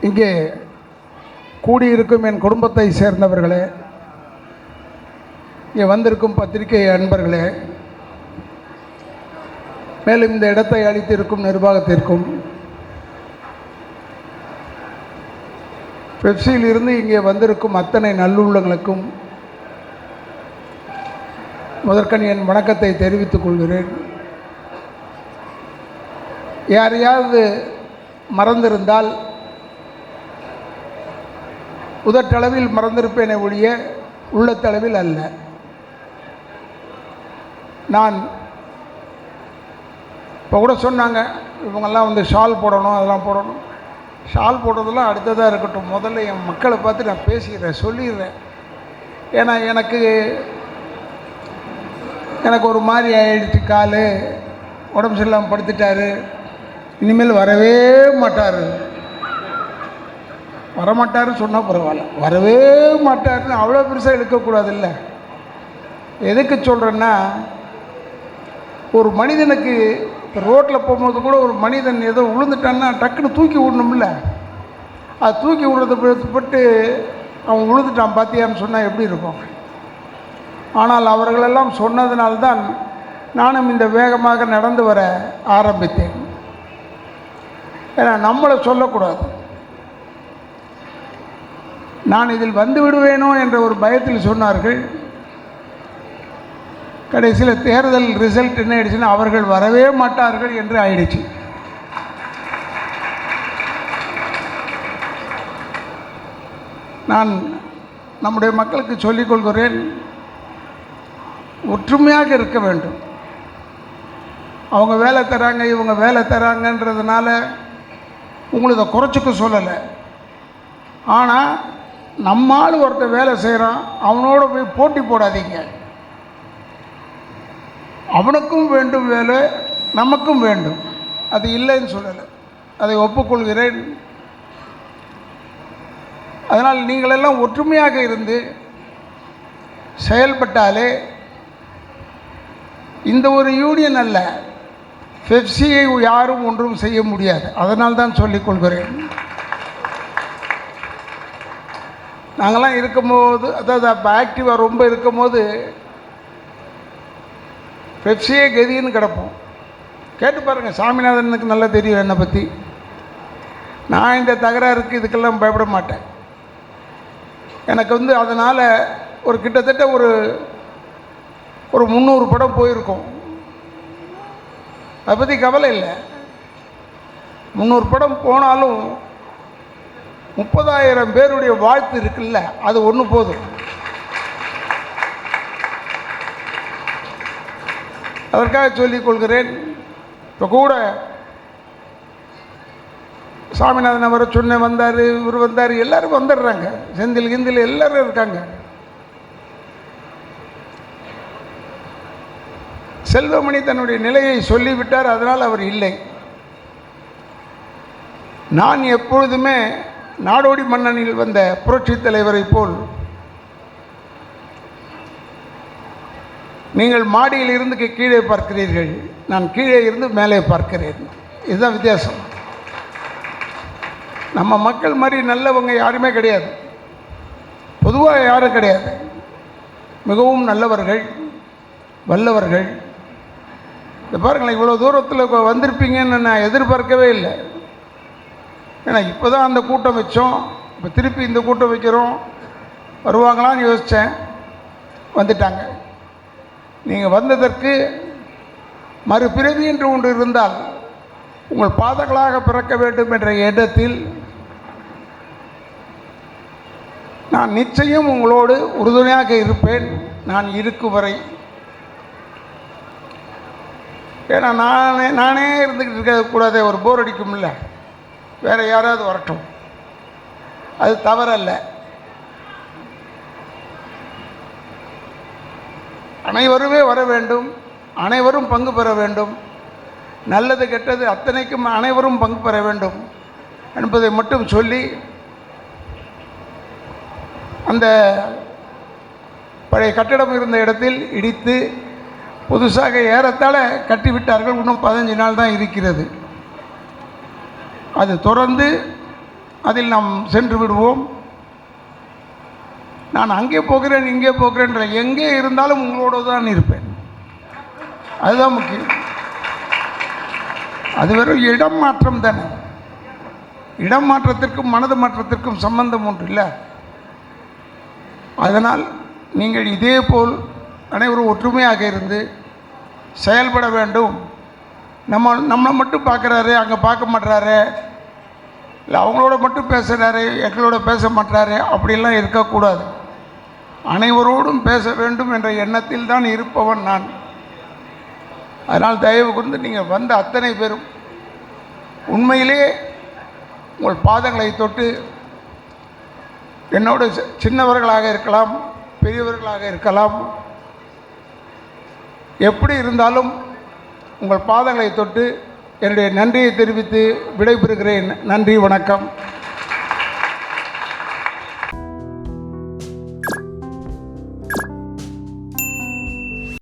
இங்கே கூடியிருக்கும் என் குடும்பத்தை சேர்ந்தவர்களே இங்கே வந்திருக்கும் பத்திரிகை அன்பர்களே மேலும் இந்த இடத்தை அளித்திருக்கும் நிர்வாகத்திற்கும் பெப்சியில் இருந்து இங்கே வந்திருக்கும் அத்தனை நல்லுள்ளங்களுக்கும் முதற்கண் என் வணக்கத்தை தெரிவித்துக் கொள்கிறேன். யாரையாவது மறந்திருந்தால் உதட்டளவில் மறந்திருப்பேனே ஒழிய உள்ளத்தளவில் அல்ல. நான் இப்போ கூட சொன்னாங்க இவங்கெல்லாம் வந்து ஷால் போடணும் அதெல்லாம் போடணும். ஷால் போடுறதெல்லாம் அடுத்ததாக இருக்கட்டும். முதல்ல என் மக்களை பார்த்து நான் பேசிக்கிறேன் சொல்லிடுறேன். ஏன்னா எனக்கு எனக்கு ஒரு மாதிரி ஆகிடுச்சு கால். உடம்பு சரியில்லாமல் படுத்துட்டாரு. இனிமேல் வரவே மாட்டார். வரமாட்டாருன்னு சொன்னால் பரவாயில்ல. வரவே மாட்டாருன்னு அவ்வளோ பெருசாக எடுக்கக்கூடாது இல்லை எதுக்கு சொல்கிறேன்னா ஒரு மனிதனுக்கு ரோட்டில் போகும்போது கூட ஒரு மனிதன் ஏதோ விழுந்துட்டான்னா டக்குன்னு தூக்கி விடணும்ல. அது தூக்கி விடுறத பட்டு அவன் விழுந்துட்டான் பார்த்தியான்னு சொன்னால் எப்படி இருக்கும்? ஆனால் அவர்களெல்லாம் சொன்னதினால்தான் நானும் இந்த வேகமாக நடந்து வர ஆரம்பித்தேன். ஏன்னா நம்மளை சொல்லக்கூடாது. நான் இதில் வந்து விடுவேனோ என்ற ஒரு பயத்தில் சொன்னார்கள். கடைசியில் தேர்தல் ரிசல்ட் என்ன ஆயிடுச்சுன்னா அவர்கள் வரவே மாட்டார்கள் என்று ஆயிடுச்சு. நான் நம்முடைய மக்களுக்கு சொல்லிக்கொள்கிறேன் ஒற்றுமையாக இருக்க வேண்டும். அவங்க வேலை தராங்க இவங்க வேலை தராங்கன்றதுனால உங்களை இதை குறைச்சிக்க சொல்லலை. ஆனால் நம்மால் ஒருத்தர் வேலை செய்கிறான் அவனோட போய் போட்டி போடாதீங்க. அவனுக்கும் வேண்டும் வேலை நமக்கும் வேண்டும். அது இல்லைன்னு சொல்லலை. அதை ஒப்புக்கொள்கிறேன். அதனால் நீங்களெல்லாம் ஒற்றுமையாக இருந்து செயல்பட்டாலே இந்த ஒரு யூனியன் அல்ல பெப்சியை யாரும் ஒன்றும் செய்ய முடியாது. அதனால் தான் சொல்லிக் நாங்கள்லாம் இருக்கும்போது அதாவது அப்போ ஆக்டிவாக ரொம்ப இருக்கும்போது பெப்சியே கதின்னு கிடப்போம். கேட்டு பாருங்கள் சாமிநாதனுக்கு நல்லா தெரியும் என்னை பற்றி நான் இந்த தகராறுக்கு இதுக்கெல்லாம் பயப்பட மாட்டேன். எனக்கு வந்து அதனால் ஒரு கிட்டத்தட்ட ஒரு ஒரு முந்நூறு படம் போயிருக்கும். அதை பற்றி கவலை இல்லை. முந்நூறு படம் போனாலும் முப்பதாயிரம் பேருடைய வாழ்த்து இருக்குல்ல அது ஒன்று போதும். அதற்காக சொல்லிக் கொள்கிறேன் இப்போ கூட சாமிநாதன் அவரை சொன்ன வந்தார் இவர் வந்தார் எல்லாரும் வந்துடுறாங்க. செந்தில் கிந்தில் எல்லாரும் இருக்காங்க. செல்வமணி தன்னுடைய நிலையை சொல்லிவிட்டார் அதனால் அவர் இல்லை. நான் எப்பொழுதுமே நாடோடி மன்னனில் வந்த புரட்சித் தலைவரை போல் நீங்கள் மாடியில் இருந்து கீழே பார்க்கிறீர்கள். நான் கீழே இருந்து மேலே பார்க்கிறேன். இதுதான் வித்தியாசம். நம்ம மக்கள் மாதிரி நல்லவங்க யாருமே கிடையாது. பொதுவாக யாரும் கிடையாது. மிகவும் நல்லவர்கள் வல்லவர்கள். இந்த பாருங்களேன் இவ்வளோ தூரத்தில் வந்திருப்பீங்கன்னு நான் எதிர்பார்க்கவே இல்லை. ஏன்னா இப்போ தான் அந்த கூட்டம் வச்சோம் இப்போ திருப்பி இந்த கூட்டம் வைக்கிறோம். வருவாங்களான்னு யோசித்தேன் வந்துட்டாங்க. நீங்கள் வந்ததற்கு மறுபிறவி என்று ஒன்று இருந்தால் உங்கள் பாதங்களாக பிறக்க வேண்டும் என்ற எண்ணத்தில் நான் நிச்சயம் உங்களோடு உறுதுணையாக இருப்பேன். நான் இருக்கும் வரை. ஏன்னா நானே நானே இருந்துக்கிட்டு இருக்க கூடாதே ஒரு போர் அடிக்கும்ல. வேறு யாராவது வரட்டும். அது தவறல்ல. அனைவருமே வர வேண்டும். அனைவரும் பங்கு பெற வேண்டும். நல்லது கெட்டது அத்தனைக்கும் அனைவரும் பங்கு பெற வேண்டும் என்பதை மட்டும் சொல்லி அந்த பழைய கட்டிடம் இருந்த இடத்தில் இடித்து புதுசாக ஏறத்தாழ கட்டிவிட்டார்கள். இன்னும் பதினஞ்சு நாள் தான் இருக்கிறது. அது தொடர்ந்து அதில் நாம் சென்று விடுவோம். நான் அங்கே போகிறேன் இங்கே போகிறேன்ற எங்கே இருந்தாலும் உங்களோடு தான் இருப்பேன். அதுதான் முக்கியம். அது வெறும் இடம் மாற்றம் தானே. இடம் மாற்றத்திற்கும் மனது மாற்றத்திற்கும் சம்பந்தம் ஒன்று இல்லை அதனால் நீங்கள் இதே போல் அனைவரும் ஒற்றுமையாக இருந்து செயல்பட வேண்டும். நம்ம நம்மளை மட்டும் பார்க்குறாரு அங்கே பார்க்க மாட்டுறாரு இல்லை அவங்களோட மட்டும் பேசுகிறாரு எங்களோட பேச மாட்டுறாரு அப்படிலாம் இருக்கக்கூடாது. அனைவரோடும் பேச வேண்டும் என்ற எண்ணத்தில் தான் இருப்பவன் நான். அதனால் தயவு கூர்ந்து நீங்கள் வந்த அத்தனை பேரும் உண்மையிலே உங்கள் பாதங்களை தொட்டு என்னோட சின்னவர்களாக இருக்கலாம் பெரியவர்களாக இருக்கலாம் எப்படி இருந்தாலும் உங்கள் பாதங்களை தொட்டு என்னுடைய நன்றியை தெரிவித்து விடைபெறுகிறேன். நன்றி வணக்கம்.